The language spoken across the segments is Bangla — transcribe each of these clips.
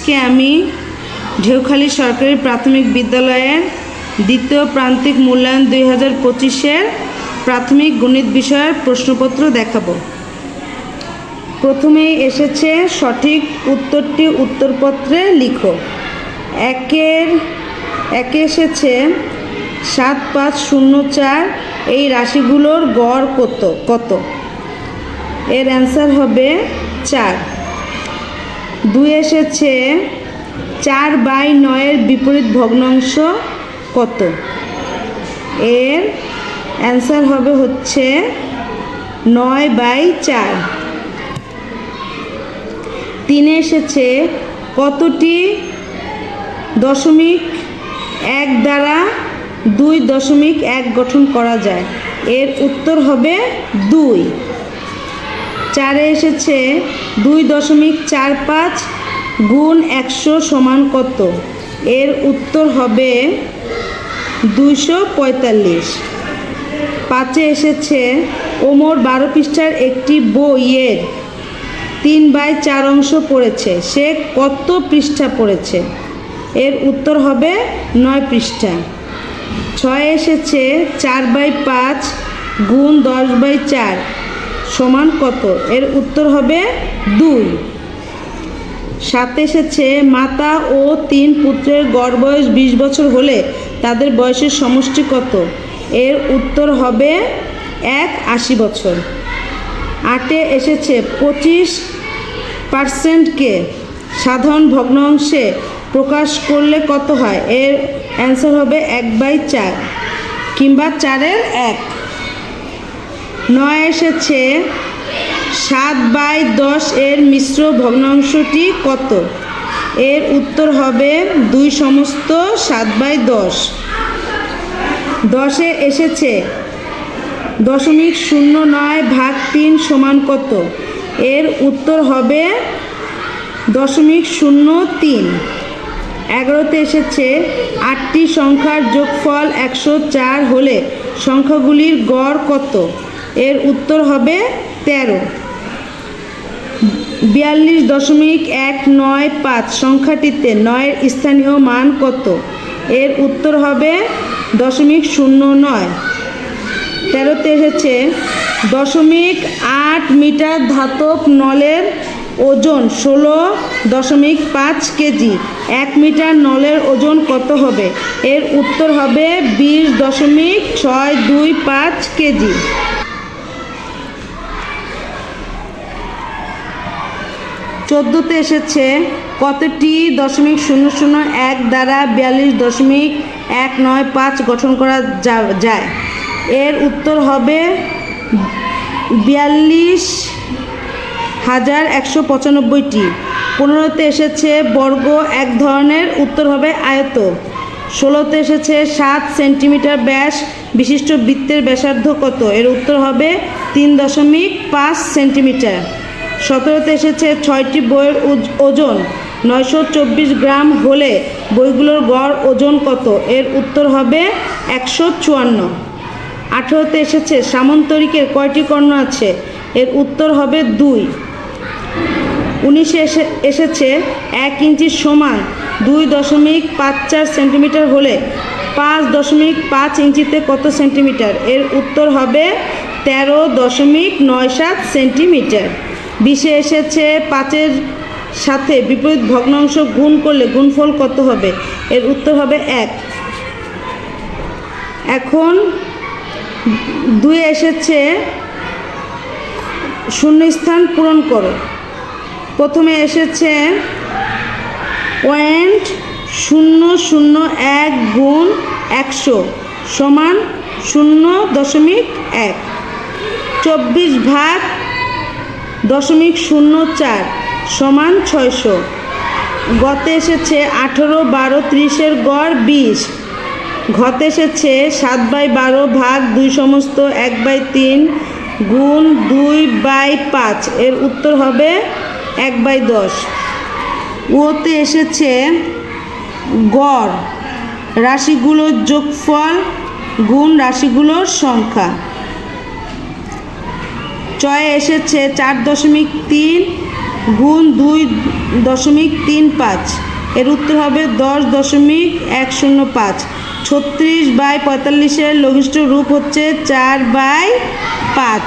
আজকে আমি ঢেউখালী সরকারি প্রাথমিক বিদ্যালয়ের দ্বিতীয় প্রান্তিক মূল্যায়ন দুই হাজার পঁচিশের প্রাথমিক গণিত বিষয়ের প্রশ্নপত্র দেখাবো। প্রথমেই এসেছে সঠিক উত্তরটি উত্তরপত্রে লিখো। একের, একে এসেছে সাত পাঁচ শূন্য চার, এই রাশিগুলোর গড় কত কত? এর অ্যান্সার হবে চার। দুই এসেছে চার বাই নয়ের বিপরীত ভগ্নাংশ কত? এর অ্যান্সার হবে হচ্ছে নয় বাই চার। তিনে এসেছে কতটি দশমিক এক দ্বারা দুই দশমিক এক গঠন করা যায়? এর উত্তর হবে দুই। চারে এসেছে দুই দশমিক চার পাঁচ গুণ একশো সমান কত? এর উত্তর হবে দুইশো পঁয়তাল্লিশ। পাঁচে এসেছে ওমর বারো পৃষ্ঠার একটি বইয়ের তিন বাই চার অংশ পড়েছে। সে কত পৃষ্ঠা পড়েছে? এর উত্তর হবে নয় পৃষ্ঠা। ছয় এসেছে চার বাই পাঁচ গুণ দশ বাই চার। সমান কত? এর উত্তর হবে দুই। সাত এসেছে, মাতা ও তিন পুত্রের গড় বয়স বিশ বছর হলে তাদের বয়সের সমষ্টি কত? এর উত্তর হবে এক আশি বছর। আটে এসেছে, পঁচিশ পার্সেন্টকে সাধারণ ভগ্নাংশে প্রকাশ করলে কত হয়? এর অ্যান্সার হবে এক বাই চার কিংবা চারের এক। নয় এসেছে, সাত বাই দশ এর মিশ্র ভগ্নাংশটি কত? এর উত্তর হবে দুই সমস্ত সাত বাই দশ। দশে এসেছে, দশমিক শূন্য নয় ভাগ তিন সমান কত? এর উত্তর হবে দশমিক শূন্য তিন। এগারোতে এসেছে, আটটি সংখ্যার যোগফল একশো চার হলে সংখ্যাগুলির গড় কত? এর উত্তর হবে তেরো। বিয়াল্লিশ দশমিক এক নয় পাঁচ, সংখ্যাটিতে নয়ের স্থানীয় মান কত? এর উত্তর হবে দশমিক শূন্য নয়। তেরোতে এসেছে, দশমিক আট মিটার ধাতব নলের ওজন ষোলো দশমিক পাঁচ কেজি, এক মিটার নলের ওজন কত হবে? এর উত্তর হবে বিশ দশমিক ছয় দুই পাঁচ কেজি। চোদ্দোতে এসেছে কতটি দশমিক শূন্য শূন্য এক দ্বারা বিয়াল্লিশ দশমিক এক নয় পাঁচ গঠন করা যায়? এর উত্তর হবে বিয়াল্লিশ হাজার একশো পঁচানব্বইটি। পনেরোতে এসেছে বর্গ, এক ধরনের উত্তর হবে আয়ত। ষোলোতে এসেছে সাত সেন্টিমিটার ব্যাস, বিশিষ্ট বৃত্তের ব্যাসার্ধ কত? এর উত্তর হবে তিন দশমিক পাঁচ সেন্টিমিটার। সতেরোতে এসেছে ছয়টি বইয়ের ওজ- ওজন। নয়শো চব্বিশ গ্রাম হলে বইগুলোর গড় ওজন কত? এর উত্তর হবে একশো চুয়ান্ন। আঠেরোতে এসেছে সামন্তরিকের কয়টি কর্ণ আছে? এর উত্তর হবে দুই। উনিশে এসে এসেছে এক ইঞ্চি সমান দুই দশমিক পাঁচ চার সেন্টিমিটার হলে পাঁচ দশমিক পাঁচ ইঞ্চিতে কত সেন্টিমিটার? এর উত্তর হবে তেরো দশমিক নয় সাত সেন্টিমিটার। বিশে এসেছে, পাঁচের সাথে বিপরীত ভগ্নাংশ গুণ করলে গুণফল কত হবে? এর উত্তর হবে এক। এখন দুই এসেছে, শূন্যস্থান পূরণ করো। প্রথমে এসেছে পয়েন্ট শূন্য শূন্য এক গুণ একশো সমান শূন্য দশমিক এক। চব্বিশ ভাগ দশমিক শূন্য চার সমান ছয়শো। গতে এসেছে আঠেরো বারো ত্রিশের গড় বিশ। ঘতে এসেছে সাত বাই বারো ভাগ দুই সমস্ত এক বাই তিন গুণ দুই বাই পাঁচ। এর উত্তর হবে এক বাই দশ। ওতে এসেছে গড়। রাশিগুলোর যোগফল গুণ রাশিগুলোর সংখ্যা। চয়ে এসেছে চার দশমিক তিন গুণ দুই দশমিক তিন পাঁচ। এর উত্তর হবে দশ দশমিক এক শূন্য পাঁচ। ছত্রিশ বাই পঁয়তাল্লিশের লঘিষ্ঠ রূপ হচ্ছে চার বাই পাঁচ।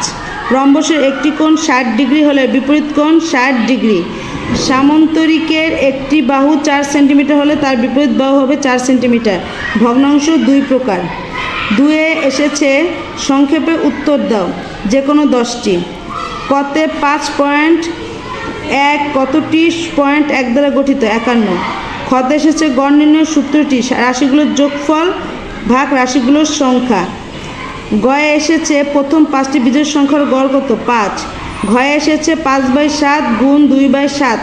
রম্বসের একটি কোণ ষাট ডিগ্রি হলে বিপরীত কোণ ষাট ডিগ্রি। সামন্তরিকের একটি বাহু চার সেন্টিমিটার হলে তার বিপরীত বাহু হবে চার সেন্টিমিটার। ভগ্নাংশ দুই প্রকার। দুয়ে এসেছে, সংক্ষেপে উত্তর দাও যে কোনো দশটি। কতে পাঁচ পয়েন্ট এক, কতটি পয়েন্ট এক দ্বারা গঠিত? একান্ন। খতে এসেছে গড় নির্ণয়ের সূত্রটি, রাশিগুলোর যোগফল ভাগ রাশিগুলোর সংখ্যা। গয়ে এসেছে প্রথম পাঁচটি বিজয় সংখ্যার গড় কত? পাঁচ। ঘয়ে এসেছে পাঁচ বাই সাত গুণ দুই বাই সাত,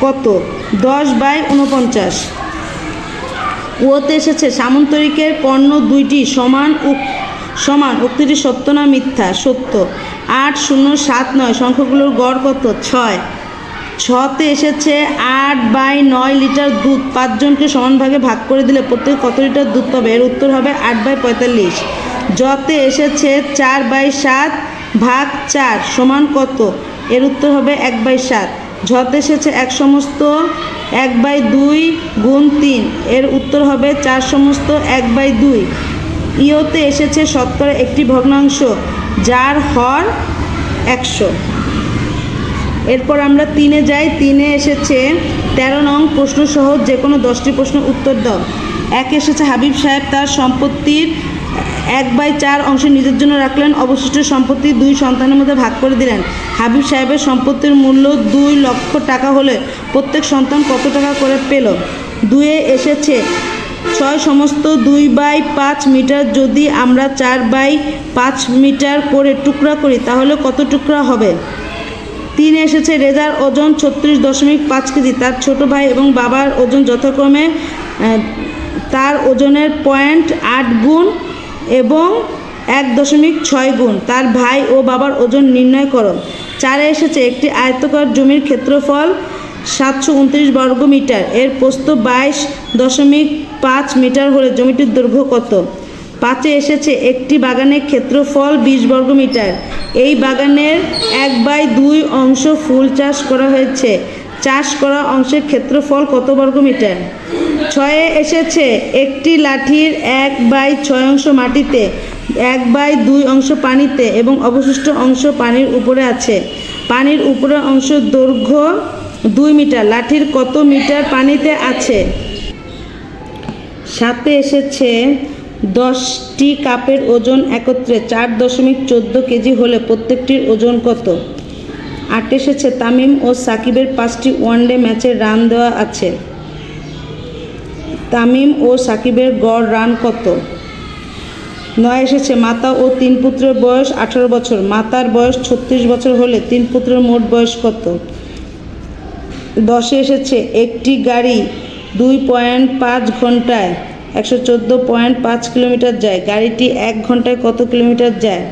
কত? দশ বাই উনপঞ্চাশ ওতে এসেছে সামন্তরিকের কর্ণ দুইটি, সমান সমান, উক্তিটি সত্য না মিথ্যা? সত্য। আট শূন্য সাত নয়, সংখ্যাগুলোর গড় কত? ছয়। ছতে এসেছে, আট বাই নয় লিটার দুধ, পাঁচজনকে সমান ভাগে ভাগ করে দিলে প্রত্যেক কত লিটার দুধ পাবে? এর উত্তর হবে আট বাই পঁয়তাল্লিশ। যতে এসেছে, চার বাই সাত ভাগ চার, সমান কত? এর উত্তর হবে এক বাই সাত। ঝতে এসেছে, এক সমস্ত এক বাই দুই গুণ তিন। এর উত্তর হবে চার সমস্ত এক বাই দুই। ইওতে এসেছে শতকরা একটি ভগ্নাংশ, যার হর একশো। এরপর আমরা তিনে যাই। তিনে এসেছে তেরো নং প্রশ্ন সহ যে কোনো দশটি প্রশ্ন উত্তর দাও। এক এসেছে হাবিব সাহেব তার সম্পত্তির এক বাই চার অংশ নিজের জন্য রাখলেন। অবশিষ্ট সম্পত্তি দুই সন্তানের মধ্যে ভাগ করে দিলেন। হাবিব সাহেবের সম্পত্তির মূল্য দুই লক্ষ টাকা হলে প্রত্যেক সন্তান কত টাকা করে পেল? দুয়ে এসেছে ছয় সমস্ত দুই বাই পাঁচ মিটার। যদি আমরা চার বাই পাঁচ মিটার করে টুকরা করি, তাহলে কত টুকরা হবে? তিন এসেছে রেজার ওজন ছত্রিশ দশমিক পাঁচ কেজি। তার ছোট ভাই এবং বাবার ওজন যথাক্রমে তার ওজনের পয়েন্ট আট গুণ এবং এক দশমিক ছয় গুণ। তার ভাই ও বাবার ওজন নির্ণয় করো চারে এসেছে একটি আয়তকার জমির ক্ষেত্রফল সাতশো উনত্রিশ বর্গ মিটার। এর প্রস্থ বাইশ দশমিক পাঁচ মিটার হলে জমিটির দৈর্ঘ্য কত? পাঁচে এসেছে একটি বাগানের ক্ষেত্রফল বিশ বর্গ মিটার। এই বাগানের এক বাই দুই অংশ ফুল চাষ করা হয়েছে। চাষ করা অংশের ক্ষেত্রফল কত বর্গ মিটার? ছয়ে এসেছে একটি লাঠির এক বাই ছয় অংশ মাটিতে, এক বাই দুই অংশ পানিতে এবং অবশিষ্ট অংশ পানির উপরে আছে। পানির উপরের অংশ দৈর্ঘ্য দুই মিটার, লাঠির কত মিটার পানিতে আছে? সাথে এসেছে দশটি কাপের ওজন একত্রে, চার দশমিক চোদ্দ কেজি হলে প্রত্যেকটির ওজন কত? আট এসেছে তামিম ও সাকিবের পাঁচটি ওয়ানডে ম্যাচের রান দেওয়া আছে। তামিম ও সাকিবের গড় রান কত? নয় এসেছে মাতা ও তিন পুত্রের বয়স আঠারো বছর। মাতার বয়স ছত্রিশ বছর হলে তিন পুত্রের মোট বয়স কত? দশে এসেছে একটি গাড়ি দুই পয়েন্ট পাঁচ ঘন্টায় একশো চোদ্দ পয়েন্ট পাঁচ কিলোমিটার যায়। গাড়িটি এক ঘন্টায় কত কিলোমিটার যায়?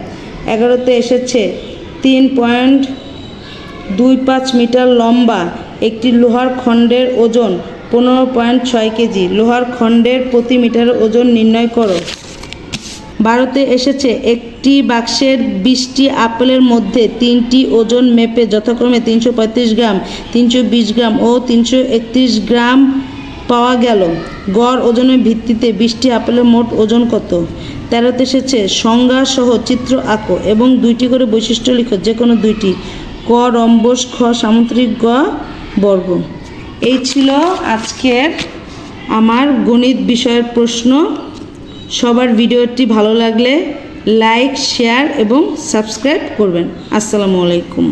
এগারোতে এসেছে তিন পয়েন্ট দুই পাঁচ মিটার লম্বা একটি লোহার খণ্ডের ওজন পনেরো পয়েন্ট ছয় কেজি। লোহার খণ্ডের প্রতি মিটারের ওজন নির্ণয় করো। ভারতে এসেছে, একটি বাক্সের বিশটি আপেলের মধ্যে তিনটি ওজন মেপে যথাক্রমে তিনশো পঁয়ত্রিশ গ্রাম, তিনশো বিশ গ্রাম ও তিনশো একত্রিশ গ্রাম পাওয়া গেল। গড় ওজনের ভিত্তিতে বিশটি আপেলের মোট ওজন কত? তেরোতে এসেছে সংজ্ঞা সহ চিত্র আঁকো এবং দুইটি করে বৈশিষ্ট্য লিখো যে কোনো দুইটি। ক, রম্বস, খ, সামুদ্রিক গ, বর্গ। এই ছিল আজকের আমার গণিত বিষয়ের প্রশ্ন। সবার ভিডিওটি ভালো লাগলে লাইক, শেয়ার এবং সাবস্ক্রাইব করবেন। আসসালামু আলাইকুম।